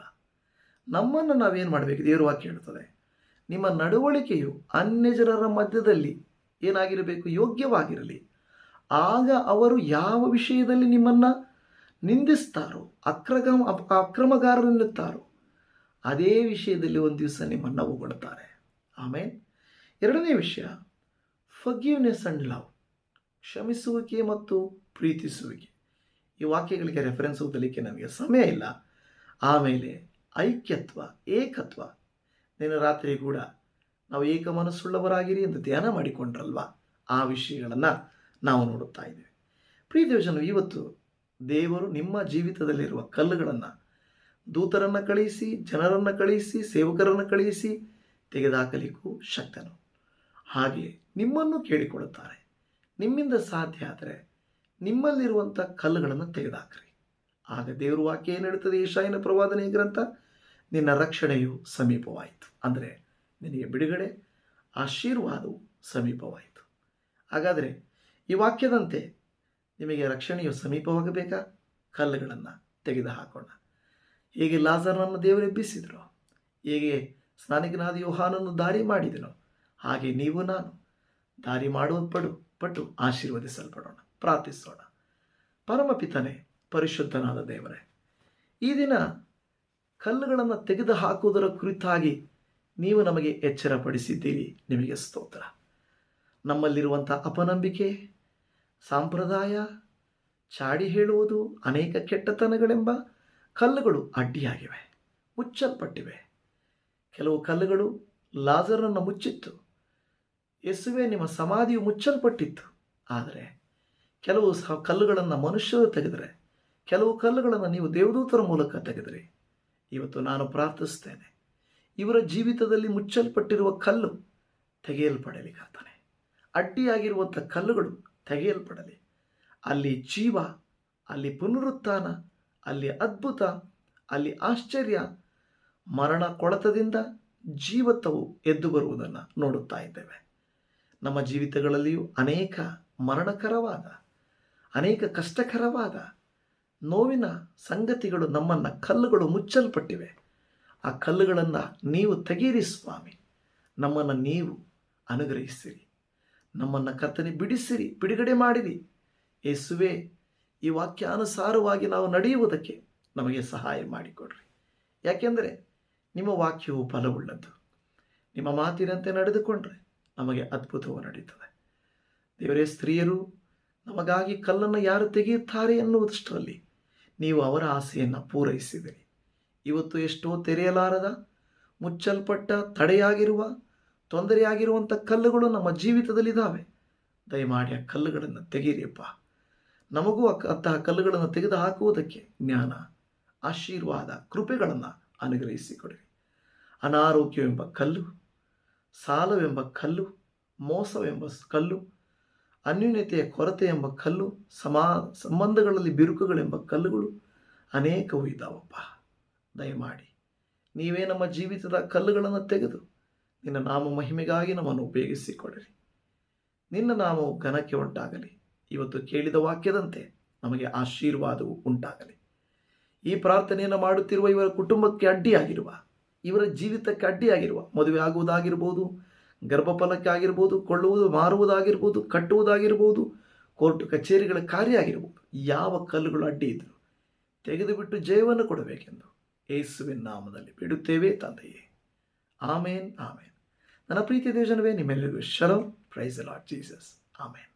Speaker 1: ನಮ್ಮನ್ನು ನಾವೇನು ಮಾಡಬೇಕು? ದೇವರು ವಾಕ್ಯ ಹೇಳ್ತದೆ ನಿಮ್ಮ ನಡವಳಿಕೆಯು ಅನ್ಯ ಜನರ ಮಧ್ಯದಲ್ಲಿ ಏನಾಗಿರಬೇಕು? ಯೋಗ್ಯವಾಗಿರಲಿ. ಆಗ ಅವರು ಯಾವ ವಿಷಯದಲ್ಲಿ ನಿಮ್ಮನ್ನು ನಿಂದಿಸ್ತಾರೋ ಅಕ್ರಮ ಅಕ್ರಮಗಾರರೆನ್ನುತ್ತಾರೋ ಅದೇ ವಿಷಯದಲ್ಲಿ ಒಂದು ದಿವಸ ನಿಮ್ಮನ್ನು ಹೊಗಡ್ತಾರೆ ಆಮೇಲೆ ಎರಡನೇ ವಿಷಯ ಫಗ್ಯೂನೆಸ್ ಅಂಡ್ ಲವ್ ಕ್ಷಮಿಸುವಿಕೆ ಮತ್ತು ಪ್ರೀತಿಸುವಿಕೆ. ಈ ವಾಕ್ಯಗಳಿಗೆ ರೆಫರೆನ್ಸ್ ಓದಲಿಕ್ಕೆ ನಮಗೆ ಸಮಯ ಇಲ್ಲ. ಆಮೇಲೆ, ಐಕ್ಯತ್ವ, ಏಕತ್ವ. ನಿನ್ನ ರಾತ್ರಿ ಕೂಡ ನಾವು ಏಕ ಮನಸ್ಸುಳ್ಳವರಾಗಿರಿ ಎಂದು ಧ್ಯಾನ ಮಾಡಿಕೊಂಡ್ರಲ್ವ? ಆ ವಿಷಯಗಳನ್ನು ನಾವು ನೋಡುತ್ತಾ ಇದ್ದೇವೆ. ಪ್ರೀತಿ ಯೋಜನೆ ಇವತ್ತು ದೇವರು ನಿಮ್ಮ ಜೀವಿತದಲ್ಲಿರುವ ಕಲ್ಲುಗಳನ್ನು ದೂತರನ್ನು ಕಳಿಸಿ ಜನರನ್ನು ಕಳಿಸಿ ಸೇವಕರನ್ನು ಕಳಿಸಿ ತೆಗೆದಾಕಲಿಕ್ಕೂ ಶಕ್ತನು. ಹಾಗೆ ನಿಮ್ಮನ್ನು ಕೇಳಿಕೊಳ್ಳುತ್ತಾರೆ. ನಿಮ್ಮಿಂದ ಸಾಧ್ಯ ಆದರೆ ನಿಮ್ಮಲ್ಲಿರುವಂಥ ಕಲ್ಲುಗಳನ್ನು ತೆಗೆದಾಕ್ರಿ. ಆಗ ದೇವರು ವಾಕ್ಯ ಏನು ಹೇಳುತ್ತದೆ? ಈಶಾಯನ ಪ್ರವಾದನೆ ಗ್ರಂಥ? ನಿನ್ನ ರಕ್ಷಣೆಯು ಸಮೀಪವಾಯಿತು. ಅಂದರೆ ನಿನಗೆ ಬಿಡುಗಡೆ, ಆಶೀರ್ವಾದವು ಸಮೀಪವಾಯಿತು. ಹಾಗಾದರೆ ಈ ವಾಕ್ಯದಂತೆ ನಿಮಗೆ ರಕ್ಷಣೆಯು ಸಮೀಪವಾಗಬೇಕಾ? ಕಲ್ಲುಗಳನ್ನು ತೆಗೆದು ಹಾಕೋಣ ಹೇಗೆ ಲಾಜರನನ್ನು ದೇವರು ಎಬ್ಬಿಸಿದ್ರು, ಹೇಗೆ ಸ್ನಾನಿಕನಾದ ಯೋಹಾನನ್ನು ದಾರಿ ಮಾಡಿದನು, ಹಾಗೆ ನೀವು ನಾನು ದಾರಿ ಮಾಡುವ ಪಡು ಪಟ್ಟು ಆಶೀರ್ವದಿಸಲ್ಪಡೋಣ, ಪ್ರಾರ್ಥಿಸೋಣ. ಪರಮಪಿತನೇ, ಪರಿಶುದ್ಧನಾದ ದೇವರೇ, ಈ ದಿನ ಕಲ್ಲುಗಳನ್ನು ತೆಗೆದು ಹಾಕುವುದರ ಕುರಿತಾಗಿ ನೀವು ನಮಗೆ ಎಚ್ಚರಪಡಿಸಿದ್ದೀರಿ, ನಿಮಗೆ ಸ್ತೋತ್ರ. ನಮ್ಮಲ್ಲಿರುವಂಥ ಅಪನಂಬಿಕೆ, ಸಂಪ್ರದಾಯ, ಚಾಡಿ ಹೇಳುವುದು ಅನೇಕ ಕೆಟ್ಟತನಗಳೆಂಬ ಕಲ್ಲುಗಳು ಅಡ್ಡಿಯಾಗಿವೆ, ಮುಚ್ಚಲ್ಪಟ್ಟಿವೆ. ಕೆಲವು ಕಲ್ಲುಗಳು ಲಾಜರನ್ನು ಮುಚ್ಚಿತ್ತು. ಯೇಸುವೆ, ನಿಮ್ಮ ಸಮಾಧಿಯು ಮುಚ್ಚಲ್ಪಟ್ಟಿತ್ತು. ಆದರೆ ಕೆಲವು ಸ ಕಲ್ಲುಗಳನ್ನು ಮನುಷ್ಯರು ತೆಗೆದರೆ, ಕೆಲವು ಕಲ್ಲುಗಳನ್ನು ನೀವು ದೇವದೂತರ ಮೂಲಕ ತೆಗೆದರೆ, ಇವತ್ತು ನಾನು ಪ್ರಾರ್ಥಿಸ್ತೇನೆ ಇವರ ಜೀವಿತದಲ್ಲಿ ಮುಚ್ಚಲ್ಪಟ್ಟಿರುವ ಕಲ್ಲು ತೆಗೆಯಲ್ಪಡಲಿ ಕರ್ತಾನೆ. ಅಡ್ಡಿಯಾಗಿರುವಂಥ ಕಲ್ಲುಗಳು ತೆಗೆಯಲ್ಪಡಲಿ. ಅಲ್ಲಿ ಜೀವ, ಅಲ್ಲಿ ಪುನರುತ್ಥಾನ ಅಲ್ಲಿ ಅದ್ಭುತ, ಅಲ್ಲಿ ಆಶ್ಚರ್ಯ, ಮರಣ ಕೊಳತದಿಂದ ಜೀವತವು ಎದ್ದು ಬರುವುದನ್ನು ನೋಡುತ್ತಾ ಇದ್ದೇವೆ. ನಮ್ಮ ಜೀವಿತಗಳಲ್ಲಿಯೂ ಅನೇಕ ಮರಣಕರವಾದ, ಅನೇಕ ಕಷ್ಟಕರವಾದ ನೋವಿನ ಸಂಗತಿಗಳು ನಮ್ಮನ್ನು ಕಲ್ಲುಗಳು ಮುಚ್ಚಲ್ಪಟ್ಟಿವೆ. ಆ ಕಲ್ಲುಗಳನ್ನು ನೀವು ತೆಗೀರಿ ಸ್ವಾಮಿ. ನಮ್ಮನ್ನು ನೀವು ಅನುಗ್ರಹಿಸಿರಿ. ನಮ್ಮನ್ನು ಕತ್ತನೆ ಬಿಡಿಸಿರಿ, ಬಿಡುಗಡೆ ಮಾಡಿರಿ. ಯೇಸುವೆ ಈ ವಾಕ್ಯಾನುಸಾರವಾಗಿ ನಾವು ನಡೆಯುವುದಕ್ಕೆ ನಮಗೆ ಸಹಾಯ ಮಾಡಿಕೊಡ್ರಿ. ಯಾಕೆಂದರೆ ನಿಮ್ಮ ವಾಕ್ಯವು ಫಲವುಳ್ಳದ್ದು. ನಿಮ್ಮ ಮಾತಿನಂತೆ ನಡೆದುಕೊಂಡ್ರೆ ನಮಗೆ ಅದ್ಭುತವು ನಡೀತದೆ. ದೇವರೇ, ಸ್ತ್ರೀಯರು ನಮಗಾಗಿ ಕಲ್ಲನ್ನು ಯಾರು ತೆಗೆಯುತ್ತಾರೆ ಎನ್ನುವುದಷ್ಟರಲ್ಲಿ ನೀವು ಅವರ ಆಸೆಯನ್ನು ಪೂರೈಸಿದಿರಿ. ಇವತ್ತು ಎಷ್ಟೋ ತೆರೆಯಲಾರದ, ಮುಚ್ಚಲ್ಪಟ್ಟ, ತಡೆಯಾಗಿರುವ, ತೊಂದರೆಯಾಗಿರುವಂಥ ಕಲ್ಲುಗಳು ನಮ್ಮ ಜೀವಿತದಲ್ಲಿದ್ದಾವೆ. ದಯಮಾಡಿ ಆ ಕಲ್ಲುಗಳನ್ನು ತೆಗೀರಿಯಪ್ಪ ನಮಗೂ ಅಂತಹ ಕಲ್ಲುಗಳನ್ನು ತೆಗೆದು ಹಾಕುವುದಕ್ಕೆ ಜ್ಞಾನ, ಆಶೀರ್ವಾದ, ಕೃಪೆಗಳನ್ನು ಅನುಗ್ರಹಿಸಿಕೊಡಿ. ಅನಾರೋಗ್ಯವೆಂಬ ಕಲ್ಲು, ಸಾಲವೆಂಬ ಕಲ್ಲು, ಮೋಸವೆಂಬ ಕಲ್ಲು, ಅನ್ಯೂನ್ಯತೆಯ ಕೊರತೆ ಎಂಬ ಕಲ್ಲು, ಸಮಾ ಸಂಬಂಧಗಳಲ್ಲಿ ಬಿರುಕುಗಳೆಂಬ ಕಲ್ಲುಗಳು ಅನೇಕವು ಇದ್ದಾವಪ್ಪ ದಯಮಾಡಿ ನೀವೇ ನಮ್ಮ ಜೀವಿತದ ಕಲ್ಲುಗಳನ್ನು ತೆಗೆದು ನಿನ್ನ ನಾಮ ಮಹಿಮೆಗಾಗಿ ನಮ್ಮನ್ನು ಉಪಯೋಗಿಸಿಕೊಡಿರಿ. ನಿನ್ನ ನಾಮವು ಘನಕ್ಕೆ ಉಂಟಾಗಲಿ ಇವತ್ತು ಕೇಳಿದ ವಾಕ್ಯದಂತೆ ನಮಗೆ ಆಶೀರ್ವಾದವು ಉಂಟಾಗಲಿ. ಈ ಪ್ರಾರ್ಥನೆಯನ್ನು ಮಾಡುತ್ತಿರುವ ಇವರ ಕುಟುಂಬಕ್ಕೆ ಅಡ್ಡಿಯಾಗಿರುವ, ಇವರ ಜೀವಿತಕ್ಕೆ ಅಡ್ಡಿಯಾಗಿರುವ, ಮದುವೆ ಆಗುವುದಾಗಿರ್ಬೋದು ಗರ್ಭಫಲಕ್ಕೆ ಆಗಿರ್ಬೋದು ಕೊಳ್ಳುವುದು, ಮಾರುವುದಾಗಿರ್ಬೋದು, ಕಟ್ಟುವುದಾಗಿರ್ಬೋದು, ಕೋರ್ಟ್ ಕಚೇರಿಗಳ ಕಾರ್ಯ ಆಗಿರ್ಬೋದು ಯಾವ ಕಲ್ಲುಗಳು ಅಡ್ಡಿ ಇದ್ದರು ತೆಗೆದುಬಿಟ್ಟು ಜಯವನ್ನು ಕೊಡಬೇಕೆಂದು ಯೇಸುವಿನ ನಾಮದಲ್ಲಿ ಬಿಡುತ್ತೇವೆ ತಂದೆಯೇ. ಆಮೇನ್ ಆಮೇನ್. ನನ್ನ ಪ್ರೀತಿ ದೇವಜನವೇ, ನಿಮ್ಮೆಲ್ಲರಿಗೂ shalom praise Lord Jesus amen.